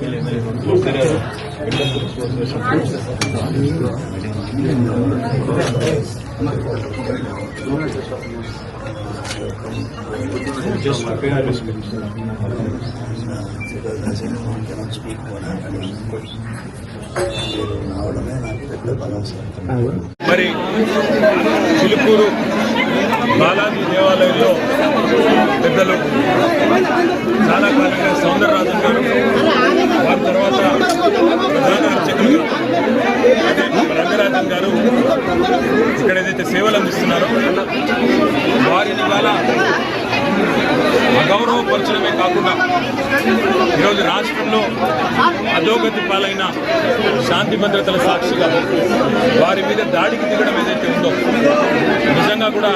మీరు మరి చిలుకూరు బాలాజీ దేవాలయంలో పెద్దలు చాలా కాలంగా సౌందరరాజన్ గారు వారి తర్వాత ప్రధాన అర్చకులు అదే రంగరాజన్ గారు ఇక్కడ ఏదైతే సేవలు అందిస్తున్నారో. వారిని ఇవాళ అగౌరవపరచడమే కాకుండా ఈరోజు రాష్ట్రంలో అధోగతి పాలైన శాంతి భద్రతల సాక్షిగా వారి మీద దాడికి దిగడం ఏదైతే ఉందో నిజంగా కూడా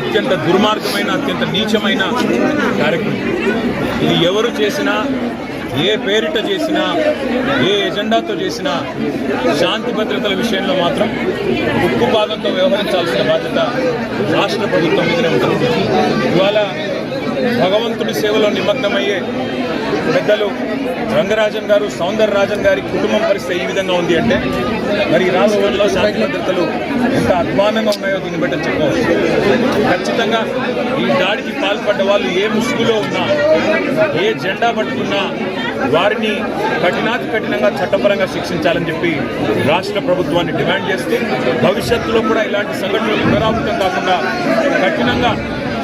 అత్యంత దుర్మార్గమైన అత్యంత నీచమైన కార్యక్రమం. ఇది ఎవరు చేసినా ఏ పేరిట చేసినా ఏ ఎజెండాతో చేసినా శాంతి భద్రతల విషయంలో మాత్రం ఉక్కుపాదంతో వ్యవహరించాల్సిన బాధ్యత రాష్ట్ర ప్రభుత్వం మీదనే ఉంటుంది. ఇవాళ భగవంతుడి సేవలో నిమగ్నమయ్యే పెద్దలు రంగరాజన్ గారు సౌందరరాజన్ గారి కుటుంబం పరిస్థితి ఈ విధంగా ఉంది అంటే మరి రాష్ట్రంలో శాంతి భద్రతలు ఎంత అధ్వానంగా ఉన్నాయో దీన్ని బట్టి చెప్పవచ్చు. ఖచ్చితంగా ఈ దాడికి పాల్పడ్డ వాళ్ళు ఏ ముసుగులో ఉన్నా ఏ జెండా పట్టుకున్నా వారిని కఠినాతి కఠినంగా చట్టపరంగా శిక్షించాలని చెప్పి రాష్ట్ర ప్రభుత్వాన్ని డిమాండ్ చేస్తూ భవిష్యత్తులో కూడా ఇలాంటి సంఘటనలు పునరావృతం కాకుండా కఠినంగా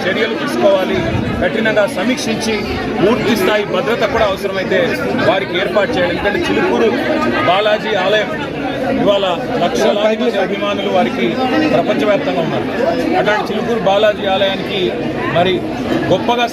చర్యలు తీసుకోవాలి కఠినంగా సమీక్షించి పూర్తి స్థాయి భద్రత కూడా అవసరమైతే వారికి ఏర్పాటు చేయాలి. ఎందుకంటే చిలుకూరు బాలాజీ ఆలయం ఇవాళ లక్షలాది మంది అభిమానులు వారికి ప్రపంచవ్యాప్తంగా ఉన్నారు. అట్లాంటి చిలుకూరు బాలాజీ ఆలయానికి మరి గొప్పగా